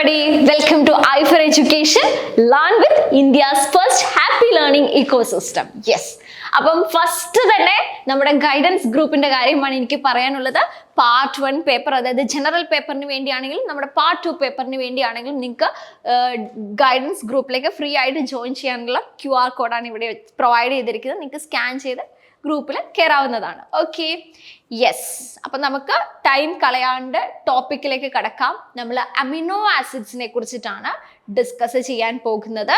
everybody, welcome to I for Education, Learn with India's first happy learning ecosystem. Yes. അപ്പം first തന്നെ നമ്മുടെ guidance ഗ്രൂപ്പിന്റെ കാര്യമാണ് എനിക്ക് പറയാനുള്ളത് പാർട്ട് വൺ പേപ്പർ അതായത് ജനറൽ പേപ്പറിന് വേണ്ടിയാണെങ്കിലും നമ്മുടെ പാർട്ട് ടു പേപ്പറിന് വേണ്ടിയാണെങ്കിലും നിങ്ങൾക്ക് ഗൈഡൻസ് ഗ്രൂപ്പിലേക്ക് ഫ്രീ ആയിട്ട് ജോയിൻ ചെയ്യാനുള്ള ക്യു ആർ കോഡാണ് ഇവിടെ പ്രൊവൈഡ് ചെയ്തിരിക്കുന്നത് നിങ്ങൾക്ക് സ്കാൻ ചെയ്ത് ഗ്രൂപ്പിൽ കയറാവുന്നതാണ് ഓക്കെ യെസ് അപ്പം നമുക്ക് ടൈം കളയാണ്ട് ടോപ്പിക്കിലേക്ക് കടക്കാം. നമ്മൾ അമിനോ ആസിഡ്സിനെ കുറിച്ചിട്ടാണ് ഡിസ്കസ് ചെയ്യാൻ പോകുന്നത്.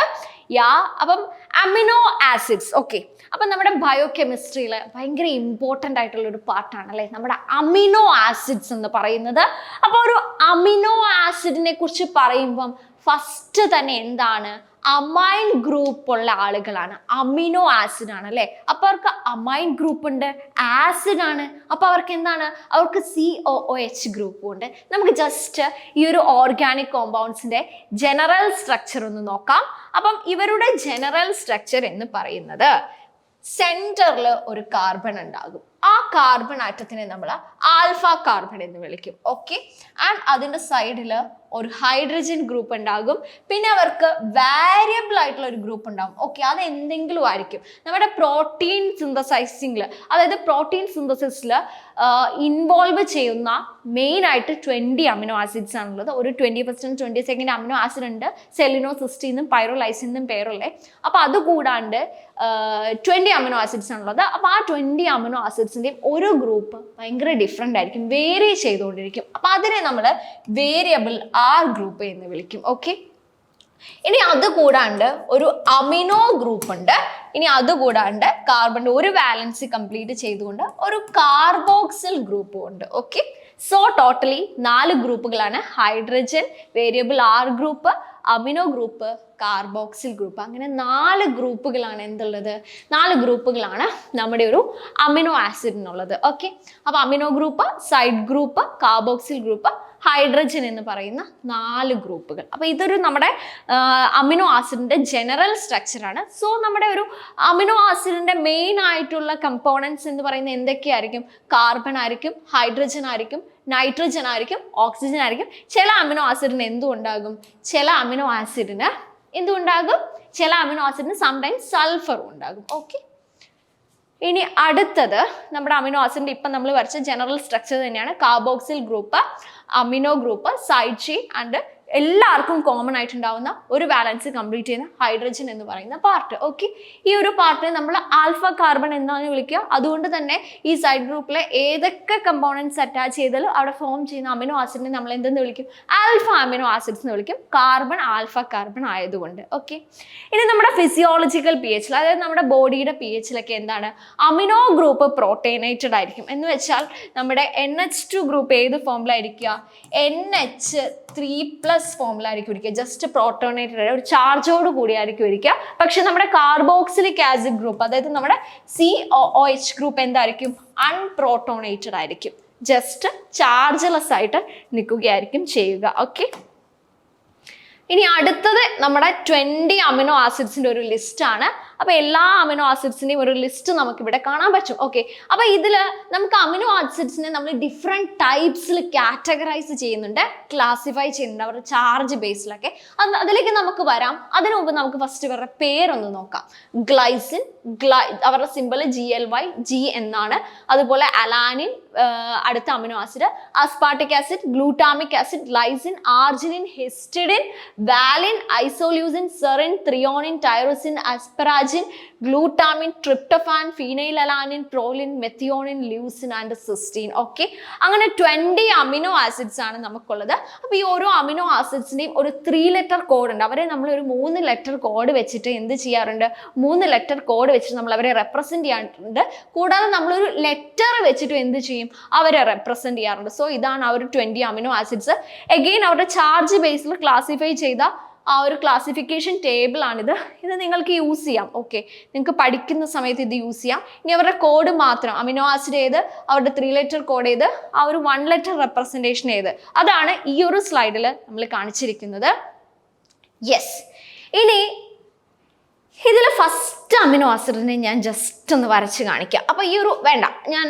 യാ അപ്പം അമിനോ ആസിഡ്സ് ഓക്കെ അപ്പം നമ്മുടെ ബയോ കെമിസ്ട്രിയിൽ ഭയങ്കര ഇമ്പോർട്ടന്റ് ആയിട്ടുള്ള ഒരു പാർട്ടാണ് അല്ലേ? നമ്മുടെ അമിനോ ആസിഡ്സ് എന്ന് പറയുന്നത്. അപ്പോൾ ഒരു അമിനോ ആസിഡിനെ കുറിച്ച് പറയുമ്പം ഫസ്റ്റ് തന്നെ എന്താണ്? അമൈൻ ഗ്രൂപ്പ് ഉള്ള ആളുകളാണ്. അമിനോ ആസിഡ് ആണ് അല്ലേ? അപ്പൊ അവർക്ക് അമൈൻ ഗ്രൂപ്പ് ഉണ്ട് ആസിഡ് ആണ്. അപ്പൊ അവർക്ക് എന്താണ്? അവർക്ക് സി ഒ ഒ എച്ച് ഗ്രൂപ്പും ഉണ്ട്. നമുക്ക് ജസ്റ്റ് ഈ ഒരു ഓർഗാനിക് കോമ്പൗണ്ട്സിന്റെ ജനറൽ സ്ട്രക്ചർ ഒന്ന് നോക്കാം. അപ്പം ഇവരുടെ ജനറൽ സ്ട്രക്ചർ എന്ന് പറയുന്നത് സെന്ററിൽ ഒരു കാർബൺ ഉണ്ടാകും. ആ കാർബൺ ആറ്റത്തിനെ നമ്മൾ ആൽഫ കാർബൺ എന്ന് വിളിക്കും. ഓക്കെ ആൻഡ് അതിന്റെ സൈഡിൽ ഒരു ഹൈഡ്രജൻ ഗ്രൂപ്പ് ഉണ്ടാകും. പിന്നെ അവർക്ക് വാരിയബിൾ ആയിട്ടുള്ള ഒരു ഗ്രൂപ്പ് ഉണ്ടാകും. ഓക്കെ അത് എന്തെങ്കിലും ആയിരിക്കും. നമ്മുടെ പ്രോട്ടീൻ സിന്തസൈസിങ്ങിൽ അതായത് പ്രോട്ടീൻ സിന്തസിസിൽ ഇൻവോൾവ് ചെയ്യുന്ന മെയിൻ ആയിട്ട് ട്വന്റി അമിനോ ആസിഡ്സ് ആണുള്ളത്. ഒരു twenty first twenty second amino acid ഉണ്ട്. സെലിനോ സിസ്റ്റീന്നും പൈറോലൈസിന്നും പേരുള്ളേ അപ്പോൾ അത് കൂടാണ്ട് ട്വന്റി അമിനോ ആസിഡ്സ് ആണുള്ളത്. അപ്പോൾ ആ ട്വന്റി അമിനോ ആസിഡ്സിന്റെയും ഓരോ ഗ്രൂപ്പ് ഭയങ്കര ഡിഫറെന്റ് ആയിരിക്കും വേരി ചെയ്തുകൊണ്ടിരിക്കും. അപ്പോൾ അതിനെ നമ്മൾ വേരിയബിൾ ആർ ഗ്രൂപ്പ് എന്ന് വിളിക്കും. ഓക്കെ ഇനി അത് കൂടാണ്ട് ഒരു അമിനോ ഗ്രൂപ്പ് ഉണ്ട്. ഇനി അത് കൂടാണ്ട് കാർബണിന്റെ ഒരു ബാലൻസ് കംപ്ലീറ്റ് ചെയ്തുകൊണ്ട് ഒരു കാർബോക്സിൽ ഗ്രൂപ്പും ഉണ്ട്. ഓക്കെ സോ ടോട്ടലി നാല് ഗ്രൂപ്പുകളാണ് hydrogen variable R group amino group carboxyl group അങ്ങനെ നാല് ഗ്രൂപ്പുകളാണ് എന്തുള്ളത്? നാല് ഗ്രൂപ്പുകളാണ് നമ്മുടെ ഒരു അമിനോ ആസിഡിനുള്ളത് ഓക്കെ അപ്പോൾ amino group side group carboxyl group hydrogen എന്ന് പറയുന്ന നാല് ഗ്രൂപ്പുകൾ. അപ്പോൾ ഇതൊരു നമ്മുടെ അമിനോ ആസിഡിന്റെ ജനറൽ സ്ട്രക്ചറാണ് സോ നമ്മുടെ ഒരു അമിനോ ആസിഡിന്റെ മെയിൻ ആയിട്ടുള്ള കമ്പോണൻസ് എന്ന് പറയുന്നത് എന്തൊക്കെയായിരിക്കും? കാർബൺ ആയിരിക്കും ഹൈഡ്രജൻ ആയിരിക്കും നൈട്രജൻ ആയിരിക്കും ഓക്സിജൻ ആയിരിക്കും. ചില അമിനോ ആസിഡിന് എന്തുണ്ടാകും? ചില അമിനോ ആസിഡിന് എന്തുണ്ടാകും? ചില അമിനോ ആസിഡിന് സംടൈംസ് സൾഫർ ഉണ്ടാകും. ഓക്കെ ഇനി അടുത്തത് നമ്മുടെ അമിനോ ആസിഡിന്റെ ഇപ്പം നമ്മൾ വരച്ച ജനറൽ സ്ട്രക്ചർ തന്നെയാണ് carboxyl group amino group side chain and എല്ലാവർക്കും കോമൺ ആയിട്ടുണ്ടാവുന്ന ഒരു ബാലൻസ് കംപ്ലീറ്റ് ചെയ്യുന്ന ഹൈഡ്രജൻ എന്ന് പറയുന്ന പാർട്ട് ഓക്കെ ഈ ഒരു പാർട്ടിനെ നമ്മൾ ആൽഫ കാർബൺ എന്നാണ് വിളിക്കുക. അതുകൊണ്ട് തന്നെ ഈ സൈഡ് ഗ്രൂപ്പിലെ ഏതൊക്കെ കമ്പോണൻസ് അറ്റാച്ച് ചെയ്താലും അവിടെ ഫോം ചെയ്യുന്ന അമിനോ ആസിഡിനെ നമ്മൾ എന്തെന്ന് വിളിക്കും? ആൽഫ അമിനോ ആസിഡ്സ് എന്ന് വിളിക്കും. കാർബൺ ആൽഫ കാർബൺ ആയതുകൊണ്ട്. ഓക്കെ ഇനി നമ്മുടെ ഫിസിയോളജിക്കൽ പി എച്ചിൽ അതായത് നമ്മുടെ ബോഡിയുടെ പി എച്ചിലൊക്കെ എന്താണ്? അമിനോ ഗ്രൂപ്പ് പ്രോട്ടീനേറ്റഡ് ആയിരിക്കും. എന്ന് വെച്ചാൽ നമ്മുടെ എൻ എച്ച് ടു ഗ്രൂപ്പ് ഏത് ഫോമിലായിരിക്കുക എൻ എച്ച് ത്രീ പ്ലസ് ഫോമിലായിരിക്കും ഇരിക്കുക ജസ്റ്റ് പ്രോട്ടോണേറ്റഡ് ഒരു ചാർജോട് കൂടിയായിരിക്കും ഇരിക്കുക പക്ഷെ നമ്മുടെ കാർബോക്സിലിക് ആസിഡ് ഗ്രൂപ്പ് അതായത് നമ്മുടെ C O O H group എന്തായിരിക്കും? അൺപ്രോട്ടോണേറ്റഡ് ആയിരിക്കും. ജസ്റ്റ് ചാർജ്ലെസ് ആയിട്ട് നിൽക്കുകയായിരിക്കും ചെയ്യുക. ഓക്കെ ഇനി അടുത്തത് നമ്മുടെ ട്വന്റി അമിനോ ആസിഡ്സിന്റെ ഒരു ലിസ്റ്റ് ആണ്. അപ്പോൾ എല്ലാ അമിനോ ആസിഡ്സിന്റെയും ഒരു ലിസ്റ്റ് നമുക്ക് ഇവിടെ കാണാൻ പറ്റും. ഓക്കെ അപ്പോൾ ഇതിൽ നമുക്ക് അമിനോ ആസിഡ്സിനെ നമ്മൾ ഡിഫറെന്റ് ടൈപ്സിൽ കാറ്റഗറൈസ് ചെയ്യുന്നുണ്ട്. ക്ലാസിഫൈ ചെയ്യുന്നുണ്ട്. അവരുടെ ചാർജ് ബേസിലൊക്കെ അത് അതിലേക്ക് നമുക്ക് വരാം. അതിനു മുമ്പ് നമുക്ക് ഫസ്റ്റ് ഇവരുടെ പേരൊന്ന് നോക്കാം. ഗ്ലൈസിൻ ഗ്ലൈ അവരുടെ simple G L Y G എന്നാണ് അതുപോലെ അലാനിൻ അടുത്ത amino acid aspartic acid glutamic acid lysine arginine histidine valine isoleucine serine threonine tyrosine asparagine glutamine tryptophan phenyl alanine proline methionine leucine and cysteine okay അങ്ങനെ twenty amino acids ആണ് നമുക്കുള്ളത്. അപ്പോൾ ഈ ഓരോ amino ആസിഡ്സിന്റെയും ഒരു ത്രീ ലെറ്റർ കോഡ് ഉണ്ട്. അവരെ നമ്മൾ ഒരു മൂന്ന് ലെറ്റർ കോഡ് വെച്ചിട്ട് എന്ത് ചെയ്യാറുണ്ട്? മൂന്ന് ലെറ്റർ കോഡ് വെച്ചിട്ട് നമ്മൾ അവരെ റെപ്രസെന്റ് ചെയ്യാറുണ്ട്. കൂടാതെ നമ്മളൊരു ലെറ്റർ വെച്ചിട്ട് എന്ത് ചെയ്യും? അവരെ റെപ്രസെന്റ് ചെയ്യാറുണ്ട്. സോ ഇതാണ് ആ ഒരു ട്വന്റി അമിനോ ആസിഡ്സ് എഗെയിൻ അവരുടെ ചാർജ് ബേസിൽ ക്ലാസിഫൈ ചെയ്ത ആ ഒരു ക്ലാസിഫിക്കേഷൻ ടേബിൾ ആണിത്. ഇത് നിങ്ങൾക്ക് യൂസ് ചെയ്യാം. ഓക്കെ നിങ്ങൾക്ക് പഠിക്കുന്ന സമയത്ത് ഇത് യൂസ് ചെയ്യാം. ഇനി അവരുടെ കോഡ് മാത്രം. അമിനോ ആസിഡ് ഏത്? അവരുടെ ത്രീ ലെറ്റർ കോഡ് ഏത്? ആ ഒരു വൺ ലെറ്റർ റെപ്രസെന്റേഷൻ ഏത്? അതാണ് ഈ ഒരു സ്ലൈഡിൽ നമ്മൾ കാണിച്ചിരിക്കുന്നത്. യെസ് ഇനി ഇതിൽ ഫസ്റ്റ് അമിനോ ആസിഡിനെ ഞാൻ ജസ്റ്റ് ഒന്ന് വരച്ച് കാണിക്കാം. അപ്പോൾ ഈ ഒരു വേണ്ട ഞാൻ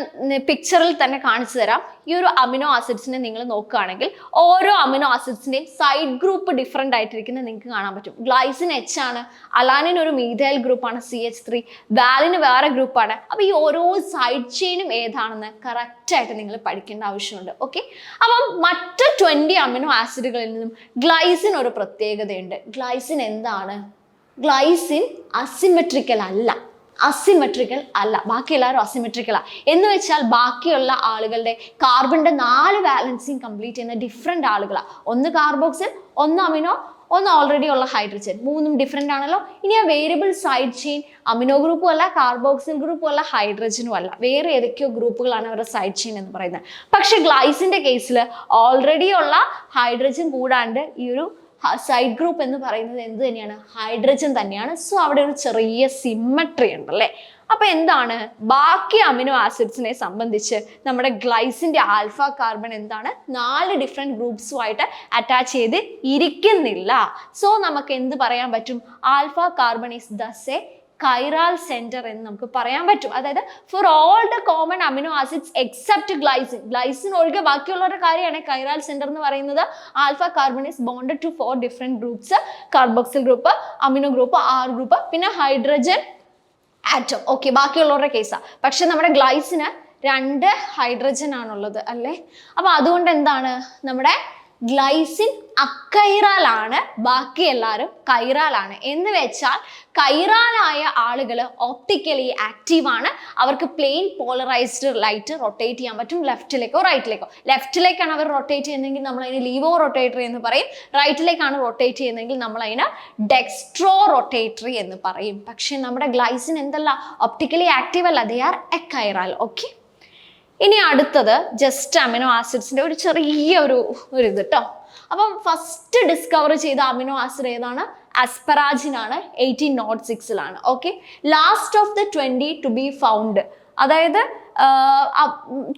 പിക്ചറിൽ തന്നെ കാണിച്ചു തരാം. ഈ ഒരു അമിനോ ആസിഡ്സിനെ നിങ്ങൾ നോക്കുകയാണെങ്കിൽ ഓരോ അമിനോ ആസിഡ്സിന്റെയും സൈഡ് ഗ്രൂപ്പ് ഡിഫറെന്റ് ആയിട്ടിരിക്കുന്നത് നിങ്ങൾക്ക് കാണാൻ പറ്റും. ഗ്ലൈസിൻ എച്ച് ആണ് അലാനിൻ ഒരു മീഥൈൽ ഗ്രൂപ്പാണ് സി എച്ച് ത്രീ വാലിന് വേറെ ഗ്രൂപ്പാണ് അപ്പോൾ ഈ ഓരോ സൈഡ് ചെയിനും ഏതാണെന്ന് കറക്റ്റായിട്ട് നിങ്ങൾ പഠിക്കേണ്ട ആവശ്യമുണ്ട് ഓക്കെ അപ്പം മറ്റ് ട്വന്റി അമിനോ ആസിഡുകളിൽ നിന്നും ഗ്ലൈസിൻ ഒരു പ്രത്യേകതയുണ്ട്. ഗ്ലൈസിൻ എന്താണ്? ഗ്ലൈസിൻ അസിമെട്രിക്കൽ അല്ല. അസിമെട്രിക്കൽ അല്ല. ബാക്കി എല്ലാവരും അസിമെട്രിക്കലാ എന്ന് വെച്ചാൽ ബാക്കിയുള്ള ആളുകളുടെ കാർബണിന്റെ നാല് ബാലൻസിങ് കംപ്ലീറ്റ് ചെയ്യുന്ന ഡിഫറെന്റ് ആളുകളാണ് ഒന്ന് കാർബോക്സിൽ ഒന്ന് അമിനോ ഒന്ന് ഓൾറെഡി ഉള്ള ഹൈഡ്രജൻ മൂന്നും ഡിഫറെന്റ് ആണല്ലോ. ഇനി ആ വേരിയബിൾ സൈഡ് ചെയിൻ അമിനോ ഗ്രൂപ്പും അല്ല കാർബോക്സിൽ ഗ്രൂപ്പും അല്ല ഹൈഡ്രജനും അല്ല. വേറെ ഏതൊക്കെയോ ഗ്രൂപ്പുകളാണ് അവരുടെ സൈഡ് ചെയിൻ എന്ന് പറയുന്നത്. പക്ഷേ ഗ്ലൈസിന്റെ കേസിൽ ഓൾറെഡി ഉള്ള ഹൈഡ്രജൻ കൂടാണ്ട് ഈ ഒരു സൈഡ് ഗ്രൂപ്പ് എന്ന് പറയുന്നത് എന്ത് തന്നെയാണ്? ഹൈഡ്രജൻ തന്നെയാണ്. സോ അവിടെ ഒരു ചെറിയ സിമ്മട്രി ഉണ്ടല്ലേ അപ്പൊ എന്താണ്? ബാക്കി അമിനോ ആസിഡ്സിനെ സംബന്ധിച്ച് നമ്മുടെ ഗ്ലൈസിന്റെ ആൽഫ കാർബൺ എന്താണ്? നാല് ഡിഫറെന്റ് ഗ്രൂപ്പ്സുമായിട്ട് അറ്റാച്ച് ചെയ്ത് ഇരിക്കുന്നില്ല. സോ നമുക്ക് എന്ത് പറയാൻ പറ്റും? Alpha carbon is thus a chiral center എന്ന് നമുക്ക് പറയാൻ പറ്റും. അതായത് for all the common amino acids except glycine glycine ഒഴികെ ബാക്കിയുള്ളവരുടെ കാര്യമാണ് കൈറാൽ സെന്റർ എന്ന് പറയുന്നത്. Alpha carbon is bonded to four different groups carboxyl group amino group R group പിന്നെ ഹൈഡ്രജൻ ആറ്റം ഓക്കെ ബാക്കിയുള്ളവരുടെ കേസാ പക്ഷെ നമ്മുടെ ഗ്ലൈസിന് രണ്ട് ഹൈഡ്രജൻ ആണുള്ളത് അല്ലേ? അപ്പൊ അതുകൊണ്ട് എന്താണ് നമ്മുടെ ഗ്ലൈസിൻ അക്കൈറാലാണ്. ബാക്കി എല്ലാവരും കൈറാലാണ്. എന്ന് വെച്ചാൽ കൈറാലായ ആളുകൾ ഓപ്റ്റിക്കലി ആക്റ്റീവാണ് അവർക്ക് പ്ലെയിൻ പോളറൈസ്ഡ് ലൈറ്റ് റൊട്ടേറ്റ് ചെയ്യാൻ പറ്റും. ലെഫ്റ്റിലേക്കോ റൈറ്റിലേക്കോ ലെഫ്റ്റിലേക്കാണ് അവർ റൊട്ടേറ്റ് ചെയ്യുന്നതെങ്കിൽ നമ്മൾ അതിന് ലീവോ റൊട്ടേറ്ററി എന്ന് പറയും. റൈറ്റിലേക്കാണ് റൊട്ടേറ്റ് ചെയ്യുന്നതെങ്കിൽ നമ്മൾ അതിന് ഡെക്സ്ട്രോ റൊട്ടേറ്ററി എന്ന് പറയും. പക്ഷേ നമ്മുടെ ഗ്ലൈസിൻ എന്തല്ല? ഓപ്റ്റിക്കലി ആക്റ്റീവ് അല്ല. They are a chiral okay ഇനി അടുത്തത് ജസ്റ്റ് അമിനോ ആസിഡ്സിന്റെ ഒരു ചെറിയ ഒരു ഒരു ഇത് കേട്ടോ അപ്പം ഫസ്റ്റ് ഡിസ്കവർ ചെയ്ത അമിനോ ആസിഡ് ഏതാണ്? അസ്പറാജിൻ ആണ് eighteen not സിക്സിലാണ് okay last of the twenty to be found അതായത്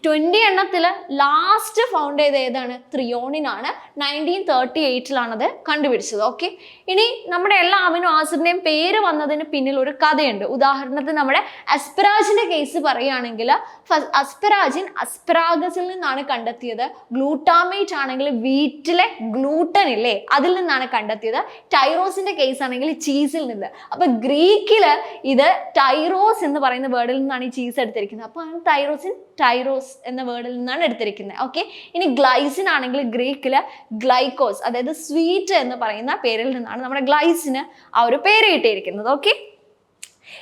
ട്വന്റി എണ്ണത്തിൽ ലാസ്റ്റ് ഫൗണ്ട് ചെയ്ത ഏതാണ്? ത്രിയോണിനാണ്. നയന്റീൻ തേർട്ടി അത് കണ്ടുപിടിച്ചത്. ഓക്കെ ഇനി നമ്മുടെ എല്ലാ അമിനോ ആസിഡിന്റെയും പേര് വന്നതിന് പിന്നിൽ ഒരു കഥയുണ്ട്. ഉദാഹരണത്തിന് നമ്മുടെ അസ്പരാജിന്റെ കേസ് പറയുകയാണെങ്കിൽ അസ്പരാജിൻ അസ്പരാഗസിൽ നിന്നാണ് കണ്ടെത്തിയത്. ഗ്ലൂട്ടാമേറ്റ് ആണെങ്കിൽ വീറ്റിലെ ഗ്ലൂട്ടൻ ഇല്ലേ അതിൽ നിന്നാണ് കണ്ടെത്തിയത്. ടൈറോസിന്റെ കേസ് ആണെങ്കിൽ ചീസിൽ നിന്ന്. അപ്പൊ ഗ്രീക്കിൽ ഇത് ടൈറോസ് എന്ന് പറയുന്ന വേർഡിൽ നിന്നാണ് ഈ ചീസ് എടുത്തിരിക്കുന്നത്. അപ്പോൾ ടൈറോസിൻ ടൈറോസ് എന്ന വേർഡിൽ നിന്നാണ് എടുത്തിരിക്കുന്നത്. ഓക്കെ ഇനി ഗ്ലൈസിൻ ആണെങ്കിൽ ഗ്രീക്കിൽ ഗ്ലൈക്കോസ് അതായത് സ്വീറ്റ് എന്ന് പറയുന്ന പേരിൽ നിന്നാണ് നമ്മുടെ ഗ്ലൈസിന് ആ ഒരു പേര് കിട്ടിയിരിക്കുന്നത്. ഓക്കെ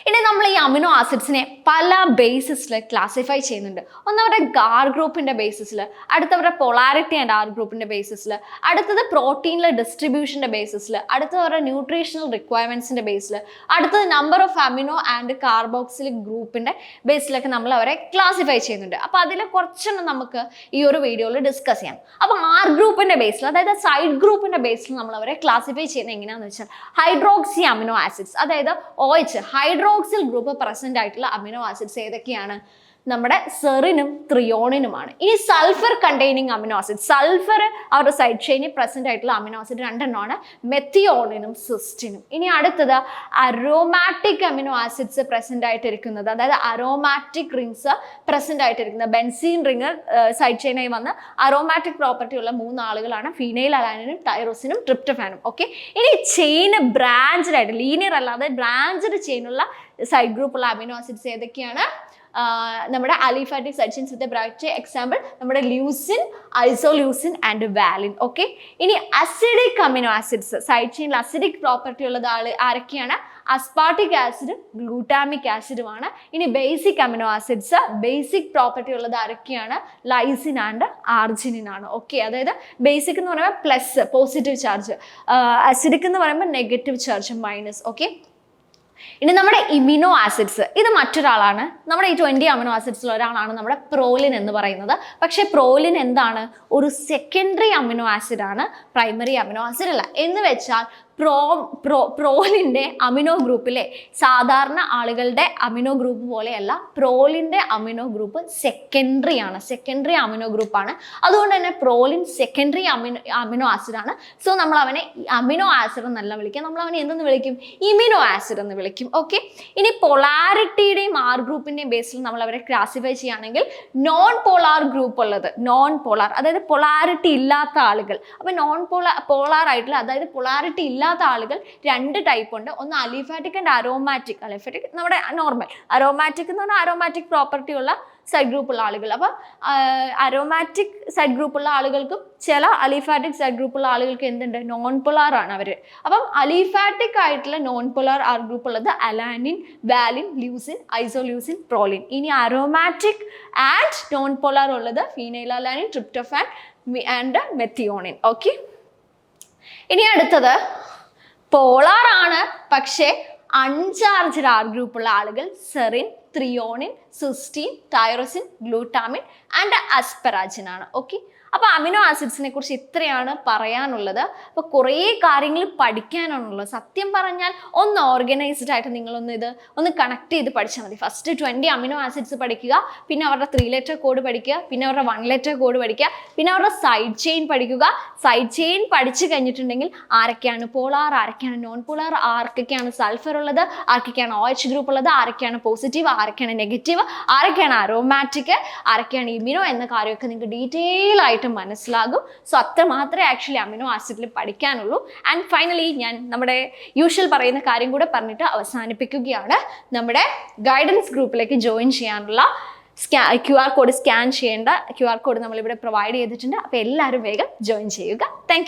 ഇനി നമ്മൾ ഈ അമിനോ ആസിഡ്സിനെ പല ബേസിസിൽ ക്ലാസിഫൈ ചെയ്യുന്നുണ്ട്. ഒന്നവരുടെ ഗാർ ഗ്രൂപ്പിന്റെ ബേസിസിൽ അടുത്തവരുടെ പൊളാരിറ്റി ആൻഡ് ആർ ഗ്രൂപ്പിന്റെ ബേസിസിൽ അടുത്തത് പ്രോട്ടീനിലെ ഡിസ്ട്രിബ്യൂഷന്റെ ബേസിസിൽ അടുത്തവരുടെ ന്യൂട്രീഷണൽ റിക്വയർമെന്റ്സിന്റെ ബേസിൽ അടുത്തത് number of amino and carboxylic ഗ്രൂപ്പിന്റെ ബേസിലൊക്കെ നമ്മൾ അവരെ ക്ലാസിഫൈ ചെയ്യുന്നുണ്ട്. അപ്പോൾ അതിൽ കുറച്ചെണ്ണം നമുക്ക് ഈ ഒരു വീഡിയോയിൽ ഡിസ്കസ് ചെയ്യാം. അപ്പോൾ ആർ ഗ്രൂപ്പിന്റെ ബേസിൽ അതായത് സൈഡ് ഗ്രൂപ്പിന്റെ ബേസിൽ നമ്മൾ അവരെ ക്ലാസിഫൈ ചെയ്യുന്നത് എങ്ങനെയാണെന്ന് വെച്ചാൽ ഹൈഡ്രോക്സി അമിനോ ആസിഡ്സ് അതായത് ഓയിച്ച് എച്ച് ഹൈഡ്രോക്സിൽ ഗ്രൂപ്പ് പ്രസന്റ് ആയിട്ടുള്ള അമിനോ ആസിഡ്സ് ഏതൊക്കെയാണ്? നമ്മുടെ സെറിനും ത്രിയോണിനുമാണ്. ഇനി sulphur containing amino acid sulphur അവരുടെ സൈഡ് ചെയിനിൽ പ്രസന്റ് ആയിട്ടുള്ള അമിനോ ആസിഡ് രണ്ടെണ്ണമാണ്. മെത്തിയോണിനും സിസ്റ്റിനും ഇനി അടുത്തത് അരോമാറ്റിക് അമിനോ ആസിഡ്സ് പ്രസന്റ് ആയിട്ടിരിക്കുന്നത്. അതായത് അരോമാറ്റിക് റിങ്സ് പ്രസന്റ് ആയിട്ടിരിക്കുന്നത്. ബെൻസീൻ റിങ് സൈഡ് ചെയിനായി വന്ന് അരോമാറ്റിക് പ്രോപ്പർട്ടി ഉള്ള മൂന്ന് ആളുകളാണ്. ഫീനൈൽ അലാനിനും ടൈറോസിനും ട്രിപ്റ്റഫാനും ഓക്കെ ഇനി ചെയിൻ ബ്രാഞ്ചഡ് ആയിട്ട് ലീനിയർ അല്ലാതെ ബ്രാഞ്ചഡ് ചെയിനുള്ള സൈഡ് ഗ്രൂപ്പുള്ള അമിനോ ആസിഡ്സ് ഏതൊക്കെയാണ്? നമ്മുടെ aliphatic substance with bracket example നമ്മുടെ leucine isoleucine and valine okay ഇനി അസിഡിക് അമിനോ ആസിഡ്സ് സൈഡ് ചെയിനിൽ അസിഡിക് പ്രോപ്പർട്ടി ഉള്ളത് ആൾ ആരൊക്കെയാണ്? അസ്പാർട്ടിക് ആസിഡും ഗ്ലൂട്ടാമിക് ആസിഡുമാണ് ഇനി basic amino acids basic property ഉള്ളത് ആരൊക്കെയാണ്? ലൈസിൻ ആൻഡ് ആർജിനിൻ ആണ്. ഓക്കെ അതായത് ബേസിക് എന്ന് പറയുമ്പോൾ പ്ലസ് പോസിറ്റീവ് ചാർജ് അസിഡിക് എന്ന് പറയുമ്പോൾ നെഗറ്റീവ് ചാർജ് മൈനസ് ഓക്കെ ഇനി നമ്മുടെ ഇമ്യൂണോ ആസിഡ്സ് ഇത് മറ്റൊരാളാണ്. നമ്മുടെ ഈ ട്വന്റി അമിനോ ആസിഡ്സിൽ ഒരാളാണ് നമ്മുടെ പ്രോലിൻ എന്ന് പറയുന്നത്. പക്ഷേ പ്രോലിൻ എന്താണ്? ഒരു സെക്കൻഡറി അമിനോ ആസിഡ് ആണ്. പ്രൈമറി അമിനോ ആസിഡ് അല്ല. എന്ന് വെച്ചാൽ പ്രോ പ്രോ പ്രോലിന്റെ അമിനോ ഗ്രൂപ്പിലെ സാധാരണ ആളുകളുടെ അമിനോ ഗ്രൂപ്പ് പോലെയല്ല പ്രോലിന്റെ അമിനോ ഗ്രൂപ്പ് സെക്കൻഡറി ആണ്. സെക്കൻഡറി അമിനോ ഗ്രൂപ്പാണ് അതുകൊണ്ട് തന്നെ proline secondary amino amino acid ആണ്. സോ നമ്മൾ അവനെ അമിനോ ആസിഡ് എന്നല്ല വിളിക്കുക. നമ്മൾ അവനെ എന്തെന്ന് വിളിക്കും? ഇമിനോ ആസിഡ് എന്ന് വിളിക്കും. വിളിക്കും ഓക്കെ ഇനി പൊളാരിറ്റിയുടെയും ആർ ഗ്രൂപ്പിന്റെയും ബേസിൽ നമ്മൾ അവരെ ക്ലാസിഫൈ ചെയ്യുകയാണെങ്കിൽ നോൺ പോളാർ ഗ്രൂപ്പ് ഉള്ളത് നോൺ പോളാർ അതായത് പൊളാരിറ്റി ഇല്ലാത്ത ആളുകൾ. അപ്പോൾ നോൺ പോളാർ പോളാർ ആയിട്ടുള്ള അതായത് പൊളാരിറ്റി ഇല്ലാത്ത ആളുകൾ രണ്ട് ടൈപ്പ് ഉണ്ട്. ഒന്ന് അലിഫാറ്റിക് ആൻഡ് അരോമാറ്റിക് അലിഫാറ്റിക് നമ്മുടെ നോർമൽ അരോമാറ്റിക് എന്ന് പറഞ്ഞാൽ അരോമാറ്റിക് പ്രോപ്പർട്ടി ഉള്ള സൈഡ് ഗ്രൂപ്പുള്ള ആളുകൾ. അപ്പോൾ അരോമാറ്റിക് സൈഡ് ഗ്രൂപ്പ് ഉള്ള ആളുകൾക്കും ചില അലിഫാറ്റിക് സൈഡ് ഗ്രൂപ്പ് ഉള്ള ആളുകൾക്ക് എന്തുണ്ട്? നോൺ പൊളാർ ആണ് അവർ അപ്പം അലിഫാറ്റിക് ആയിട്ടുള്ള നോൺ പൊളാർ ആർ ഗ്രൂപ്പ് ഉള്ളത് alanine valine leucine isoleucine proline ഇനി അരോമാറ്റിക് ആൻഡ് നോൺ പൊളാർ ഉള്ളത് phenylalanine tryptophan and methionine okay ഇനി അടുത്തത് പോളാർ ആണ്. പക്ഷേ അൺചാർജ്ഡ് ആർ ഗ്രൂപ്പ് ഉള്ള ആളുകൾ serine threonine cysteine tyrosine glutamine and asparagine ആണ്. ഓക്കെ അപ്പോൾ അമിനോ ആസിഡ്സിനെ കുറിച്ച് ഇത്രയാണ് പറയാനുള്ളത്. അപ്പോൾ കുറേ കാര്യങ്ങൾ പഠിക്കാനാണുള്ളത്. സത്യം പറഞ്ഞാൽ ഒന്ന് ഓർഗനൈസ്ഡ് ആയിട്ട് നിങ്ങളൊന്ന് ഇത് ഒന്ന് കണക്ട് ചെയ്ത് പഠിച്ചാൽ മതി. ഫസ്റ്റ് ട്വന്റി അമിനോ ആസിഡ്സ് പഠിക്കുക പിന്നെ അവരുടെ ത്രീ ലെറ്റർ കോഡ് പഠിക്കുക പിന്നെ അവരുടെ വൺ ലെറ്റർ കോഡ് പഠിക്കുക പിന്നെ അവരുടെ സൈഡ് ചെയിൻ പഠിക്കുക. സൈഡ് ചെയിൻ പഠിച്ചു കഴിഞ്ഞിട്ടുണ്ടെങ്കിൽ ആരൊക്കെയാണ് പോളാർ ആരൊക്കെയാണ് നോൺ പോളാർ ആർക്കൊക്കെയാണ് സൾഫർ ഉള്ളത് ആർക്കൊക്കെയാണ് ഒ എച്ച് ഗ്രൂപ്പ് ഉള്ളത് ആരൊക്കെയാണ് പോസിറ്റീവ് ആരൊക്കെയാണ് നെഗറ്റീവ് ആരൊക്കെയാണ് അരോമാറ്റിക് ആരൊക്കെയാണ് ഇമ്യൂണോ എന്ന കാര്യമൊക്കെ നിങ്ങൾക്ക് ഡീറ്റെയിൽ ആയിട്ട് മനസ്സിലാകും. സോ അത്ര മാത്രമേ ആക്ച്വലി അമിനോ ആസിഡിൽ പഠിക്കാനുള്ളൂ. ആൻഡ് ഫൈനലി ഞാൻ നമ്മുടെ യൂഷ്വൽ പറയുന്ന കാര്യം കൂടെ പറഞ്ഞിട്ട് അവസാനിപ്പിക്കുകയാണ്. നമ്മുടെ ഗൈഡൻസ് ഗ്രൂപ്പിലേക്ക് ജോയിൻ ചെയ്യാനുള്ള സ്കാ ക്യു ആർ കോഡ് സ്കാൻ ചെയ്യേണ്ട ക്യു ആർ കോഡ് നമ്മളിവിടെ പ്രൊവൈഡ് ചെയ്തിട്ടുണ്ട്. അപ്പോൾ എല്ലാവരും വേഗം ജോയിൻ ചെയ്യുക. താങ്ക്